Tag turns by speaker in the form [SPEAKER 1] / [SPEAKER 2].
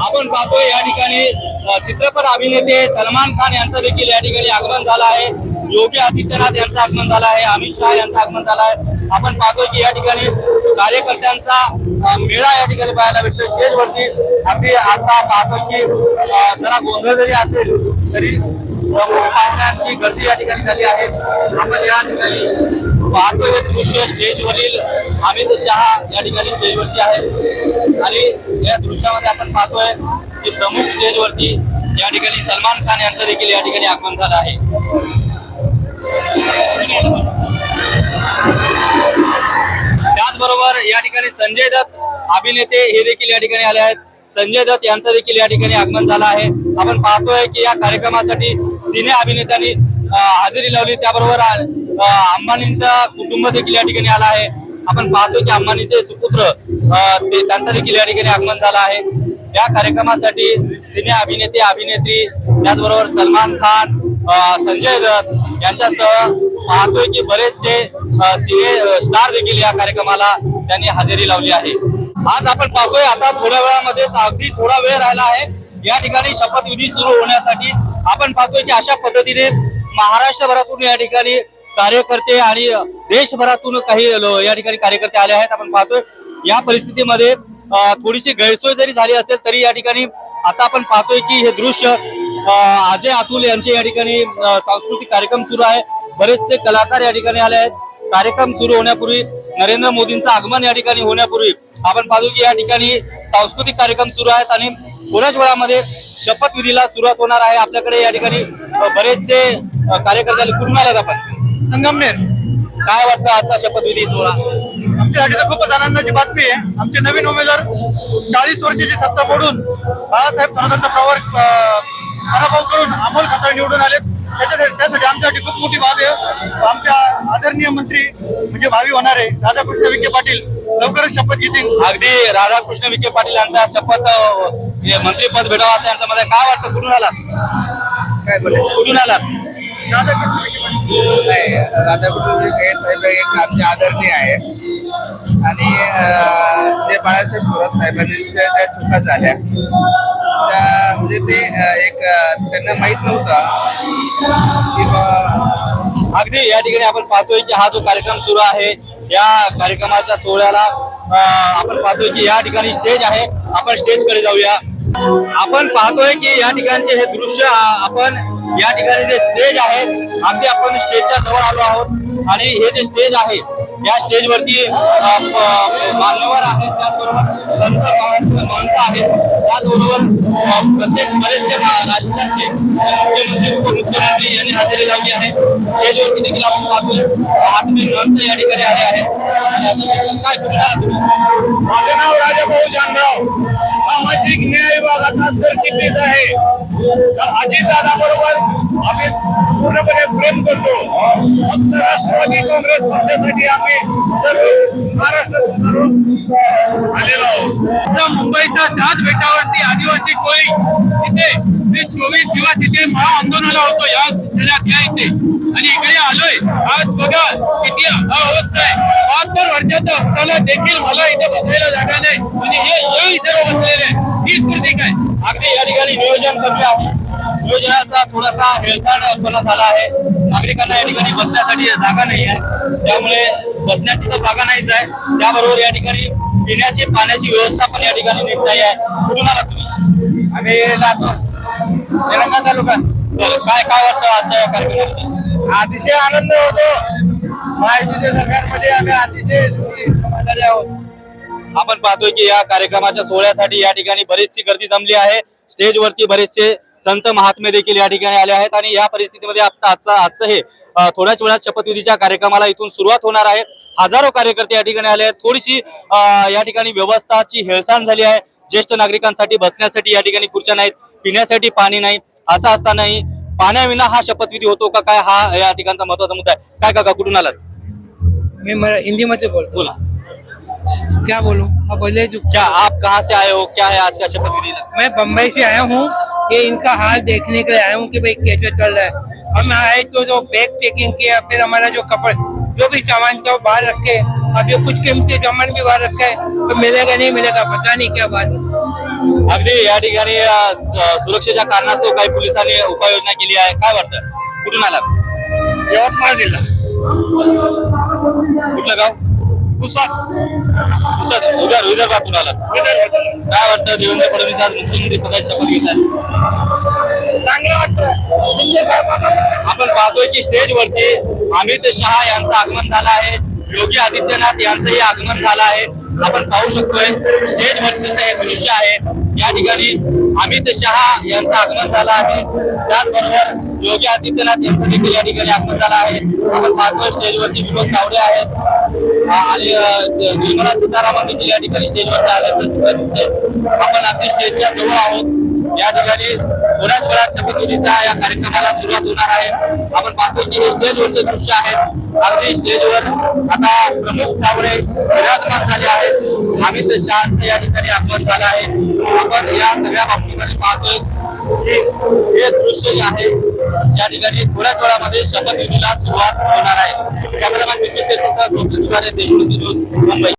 [SPEAKER 1] आपण पाहतोय या ठिकाणी चित्रपट अभिनेते सलमान खान यांचं देखील या ठिकाणी आगमन झालं आहे. योगी आदित्यनाथ यांचं आगमन झालं आहे अमित शहा यांचं आगमन झालं आहे. आपण पाहतोय की या ठिकाणी कार्यकर्त्यांचा मेळा या ठिकाणी पाहायला भेटतो स्टेजवरती अगदी आता पाहतोय की जरा गोंधळ जरी असेल तरी प्रमुख पाहुण्यांची गर्दी या ठिकाणी झाली आहे. आपण या ठिकाणी पाहतोय दृश्य स्टेजवरील अमित शहा या ठिकाणी स्टेजवरती आहे आणि या दृश्यामध्ये आपण पाहतोय की प्रमुख स्टेजवरती या ठिकाणी सलमान खान यांचं देखील या ठिकाणी आगमन झालं आहे. त्याचबरोबर या ठिकाणी संजय दत्त अभिनेते हे देखील या ठिकाणी आले आहेत. संजय दत्त यांचं देखील या ठिकाणी आगमन झालं आहे. आपण पाहतोय की या कार्यक्रमासाठी सिने अभिनेत्यांनी हजेरी लावली. त्याबरोबर अंबानींचा कुटुंब देखील या ठिकाणी आला आहे. आपण पाहतो की अंबानीचे सुपुत्र ते त्यांचं देखील या ठिकाणी आगमन झालं आहे. या कार्यक्रमासाठी सिने अभिनेते अभिनेत्री त्याचबरोबर सलमान खान संजय दत्त यांच्यासह पाहतोय की बरेचसे सिने स्टार देखील या कार्यक्रमाला त्यांनी हजेरी लावली आहे. आज आपण पाहतोय आता थोड्या वेळामध्येच अगदी थोडा वेळ राहिला आहे. या ठिकाणी शपथविधी सुरू होण्यासाठी आपण पाहतोय की अशा पद्धतीने महाराष्ट्रभरातून या ठिकाणी कार्यकर्ते आणि देशभरातून काही या ठिकाणी कार्यकर्ते आले आहेत. आपण पाहतोय या परिस्थितीमध्ये थोडीशी गैरसोय जरी झाली असेल तरी या ठिकाणी आता आपण पाहतोय की हे दृश्य अजय अतुल यांचे या ठिकाणी सांस्कृतिक कार्यक्रम सुरू आहे. बरेचसे कलाकार या ठिकाणी आले आहेत. कार्यक्रम सुरू होण्यापूर्वी नरेंद्र मोदींचं आगमन या ठिकाणी होण्यापूर्वी आपण पाहतो की या ठिकाणी सांस्कृतिक कार्यक्रम सुरू आहेत आणि थोड्याच वेळामध्ये शपथविधीला सुरुवात होणार आहे. आपल्याकडे या ठिकाणी बरेचसे अ, कार्यकर्ते आले. कुठून आपण?
[SPEAKER 2] संगमनेर.
[SPEAKER 1] काय वाटतं आजचा शपथविधी सोहळा?
[SPEAKER 2] आमच्यासाठी तर खूपच आनंदाची बातमी आहे. आमचे नवीन उमेदवार चाळीस वर्षाची सत्ता मोडून बाळासाहेब थोरातांचा प्रवार पराभव करून अमोल खताळ निवडून आले त्याच्यासाठी त्यासाठी आमच्यासाठी खूप मोठी बाब आहे. आमच्या आदरणीय मंत्री म्हणजे भावी होणारे राधाकृष्ण विखे पाटील लवकरच शपथ घेतील.
[SPEAKER 1] अगदी राधाकृष्ण विखे पाटील यांचा शपथ मंत्रीपद भेटावं असं यांचं मध्ये काय वाटतं? कुठून आलात?
[SPEAKER 2] काय बोले
[SPEAKER 1] कुठून
[SPEAKER 2] पाटील
[SPEAKER 3] नाही राधाकृष्ण विखे साहेब एक आमचे आदरणीय आहे आणि जे बाळासाहेब थोरात साहेबांच्या ज्या चुका झाल्या त्या म्हणजे ते एक त्यांना माहीत नव्हतं की
[SPEAKER 1] अगदी या ठिकाणी आपण पाहतोय की हा जो कार्यक्रम सुरू आहे या कार्यक्रमाच्या सोहळ्याला आपण पाहतोय की या ठिकाणी स्टेज आहे. आपण स्टेजकडे जाऊया. आपण पाहतोय की या ठिकाणचे हे दृश्य आपण या ठिकाणी जे स्टेज आहे अगदी आपण स्टेजच्या जवळ आलो आहोत. आणि हे जे स्टेज आहे या स्टेजवरती अं, मान्यवर आहेत. त्याचबरोबर संत महंत आहेत त्याचबरोबर प्रत्येक बरेचसे मा- राज्याचे मुख्यमंत्री उपमुख्यमंत्री यांनी हजेरी लावली आहे. स्टेजवरती देखील आपण पाहतोय. महात्मे महंत या ठिकाणी आले आहेत. काय सांगणार
[SPEAKER 2] माझं नाव राजाभाऊ जानराव सामाजिक न्याय विभागाचा सरचिटणीस आहे. तर अजितदादा बरोबर आम्ही पूर्णपणे प्रेम करतो. फक्त राष्ट्रवादी काँग्रेस पक्षासाठी आम्ही सर्व महाराष्ट्र आलेलो आहोत. मुंबईचा साथ भेटावा बेटावरती आदिवासी कोळी तिथे मी चोवीस दिवस इथे महाआंदोलनाला होतो या शहरात या इथे. आणि इकडे आलोय. आज बघा किती अवस्था आहे. बहात्तर वर्षाचा असताना देखील मला इथे बसायला जागा नाही. आणि हे हे सर्व बसलेले आहे. हीच कृतिक काय?
[SPEAKER 1] अगदी या ठिकाणी नियोजन कमी आहे नियोजनाचा थोडासा हेळसांडपणा झाला आहे. नागरिकांना या ठिकाणी बसण्यासाठी जागा नाही आहे. त्यामुळे बसण्याची तर जागा नाहीच आहे. त्याबरोबर या ठिकाणी पिण्याची पाण्याची व्यवस्था पण या ठिकाणी नीट नाही आहे. कुठून आला तुम्ही?
[SPEAKER 3] आम्ही लातूर
[SPEAKER 1] तेलंगणा तालुका. काय काय वाटतं आजच्या या कार्यक्रमाबद्दल?
[SPEAKER 3] अतिशय आनंद होतो. महायुतीच्या सरकारमध्ये आम्ही अतिशय सुखी समाधानी आहोत.
[SPEAKER 1] आपण पाहतोय की या कार्यक्रमाच्या सोहळ्यासाठी या ठिकाणी बरीचशी गर्दी जमली आहे. स्टेजवरती बरेचसे संत महात्मे देखील या ठिकाणी आले आहेत आणि या परिस्थितीमध्ये आता आजचा आजचं हे थोड्याच वेळात शपथविधीच्या कार्यक्रमाला इथून सुरुवात होणार आहे. हजारो कार्यकर्ते या ठिकाणी आले आहेत. थोडीशी या ठिकाणी व्यवस्थाची हेळसांड झाली आहे. ज्येष्ठ नागरिकांसाठी बसण्यासाठी या ठिकाणी खुर्च्या नाहीत पिण्यासाठी पाणी नाही. असं असतानाही पाण्याविना हा शपथविधी होतो का काय हा या ठिकाणचा महत्त्वाचा मुद्दा आहे. काय काका कुठून आलात?
[SPEAKER 4] मैं मरा- हिंदी में से बोलता.
[SPEAKER 1] बोला.
[SPEAKER 4] हूँ क्या बोलूँ? जो
[SPEAKER 1] क्या आप कहाँ से आए हो? क्या है आज का शपथविधि?
[SPEAKER 4] मैं बम्बई से आया हूँ। ये इनका हाल देखने के लिए आया हूँ कि भाई कैसे चल रहा है। हम आए तो जो बैग चेकिंग किया फिर हमारा जो कपड़ जो भी सामान था वो बाहर रखे। अब ये कुछ कीमती सामान भी बाहर रखा है तो मिलेगा नहीं मिलेगा पता नहीं क्या बात
[SPEAKER 1] अगदी या ठिकाणी सुरक्षेच्या कारणास्तव काही पोलिसांनी उपाययोजना केली आहे. काय वाटतं? कुठून आलात?
[SPEAKER 2] यवतमाळ जिल्हा.
[SPEAKER 1] कुठलं गाव? विदर्भातून काय वाटतं देवेंद्र फडणवीस आज मुख्यमंत्री पदाची शपथ घेतात
[SPEAKER 2] चांगलं वाटतं. शिंदे साहेबांना.
[SPEAKER 1] आपण पाहतोय की स्टेज वरती अमित शहा यांचं आगमन झालं आहे. योगी आदित्यनाथ यांचंही आगमन झालं आहे. आपण पाहू शकतोय स्टेज वरतीचं हे दृश्य आहे. या ठिकाणी अमित शहा यांचं आगमन झालं आहे. त्याचबरोबर योगी आदित्यनाथ यांचं देखील या ठिकाणी आगमन झालं आहे. आपण पाहतोय स्टेजवरती विनोद तावडे आहेत. आणि निर्मला सीतारामन देखील या ठिकाणी स्टेजवर आल्याचं आपण अगदी स्टेजच्या जवळ आहोत. या ठिकाणी थोड्याच वेळात शपथविधीच्या या कार्यक्रमाला सुरुवात होणार आहे. आपण पाहतो की हे स्टेजवरचे दृश्य आहेत. अगदी स्टेजवर आता प्रमुख तावडे विराजमान झाले आहेत. अमित शहाचं या ठिकाणी आगमन झालं आहे. आपण या सगळ्या बाबतीमध्ये पाहतोय की हे दृश्य जे आहे या ठिकाणी थोड्याच वेळामध्ये शपथविधीला सुरुवात होणार आहे. Cameraman Vijay Deshmukh news Mumbai.